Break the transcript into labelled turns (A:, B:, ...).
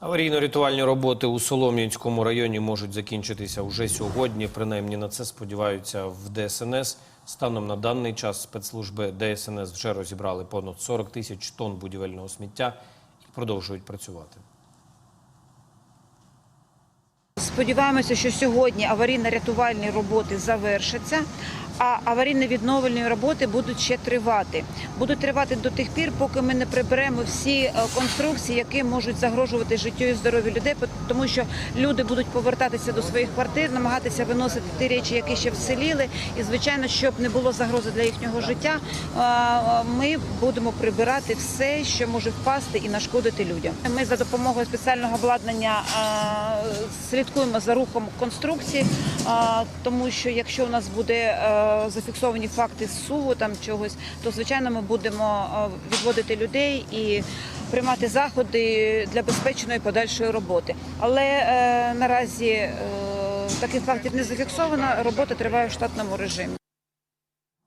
A: Аварійно-рятувальні роботи у Солом'янському районі можуть закінчитися вже сьогодні. Принаймні на це сподіваються в ДСНС. Станом на даний час спецслужби ДСНС вже розібрали понад 40 тисяч тонн будівельного сміття і продовжують працювати.
B: Сподіваємося, що сьогодні аварійно-рятувальні роботи завершаться, а аварійно-відновлені роботи будуть ще тривати. Будуть тривати до тих пір, поки ми не приберемо всі е, конструкції, які можуть загрожувати життю і здоров'ю людей, тому що люди будуть повертатися до своїх квартир, намагатися виносити ті речі, які ще вселіли. І звичайно, щоб не було загрози для їхнього життя, е, ми будемо прибирати все, що може впасти і нашкодити людям. Ми за допомогою спеціального обладнання е, слідкуємо за рухом конструкції, тому що якщо у нас буде е, зафіксовані факти суву там чогось, то звичайно ми будемо е, відводити людей і приймати заходи для безпечної подальшої роботи. Але е, наразі таких фактів не зафіксовано. Робота триває в штатному режимі.